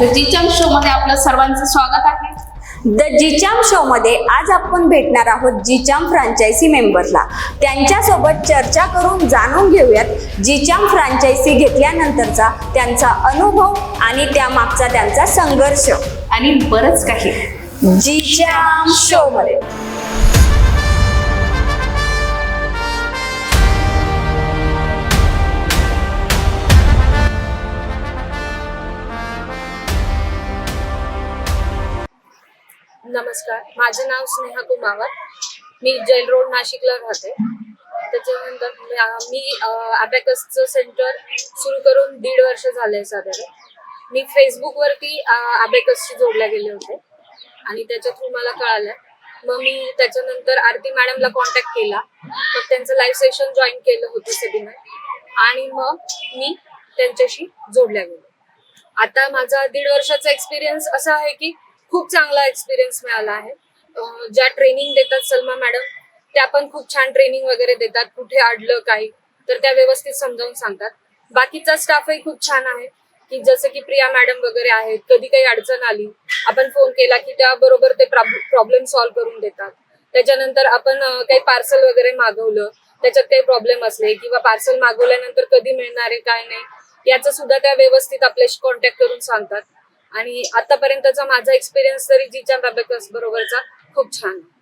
The जिचम show मध्ये आपलं सर्वांचं स्वागत आहे. द जिचाम शो मध्ये आज आपण भेटणार आहोत जिचाम फ्रांचायसी मेंबरला त्यांच्यासोबत चर्चा करून जाणून घेऊयात. जिचाम फ्रांचायसी घेतल्यानंतरचा त्यांचा अनुभव आणि त्यामागचा त्यांचा संघर्ष. आणि बरंच काही. जिचाम शो मध्ये. नमस्कार. माझे नाव स्नेहा कुमावत. मी जैल रोड नाशिकला राहते. त्याच्यानंतर मी- मी अबॅकसचं सेंटर सुरू करून दीड वर्ष झाले साधारण. मी फेसबुकवरती अबॅकसशी जोडल्या गेले होते. आणि त्याच्या थ्रू मला कळालं. मग मी त्याच्यानंतर आरती मॅडमला कॉन्टॅक्ट केला. मग त्यांचं लाईव्ह सेशन जॉईन केलं होतं सेमिनार आणि मग मी त्यांच्याशी जोडल्या गेले. आता माझा दीड वर्षाचा एक्सपिरियन्स असा आहे की खूप चांगला एक्सपिरियन्स मिळाला आहे. ज्या ट्रेनिंग देतात सलमा मॅडम त्या पण खूप छान ट्रेनिंग वगैरे देतात. कुठे अडलं काही तर त्या व्यवस्थित समजावून सांगतात. बाकीचा स्टाफही खूप छान आहे की जसं की प्रिया मॅडम वगैरे आहेत कधी काही अडचण आली आपण फोन केला की त्या बरोबर ते प्रॉब्लेम सॉल्व्ह करून देतात. त्याच्यानंतर आपण काही पार्सल वगैरे मागवलं त्याच्यात काही प्रॉब्लेम असले किंवा पार्सल मागवल्यानंतर कधी मिळणार आहे काय नाही याचं सुद्धा त्या व्यवस्थित आपल्याशी कॉन्टॅक्ट करून सांगतात. आणि आतापर्यंतचा माझा एक्सपिरियन्स तरी जिच्या बॅबेकर्स बरोबरचा खूप छान आहे.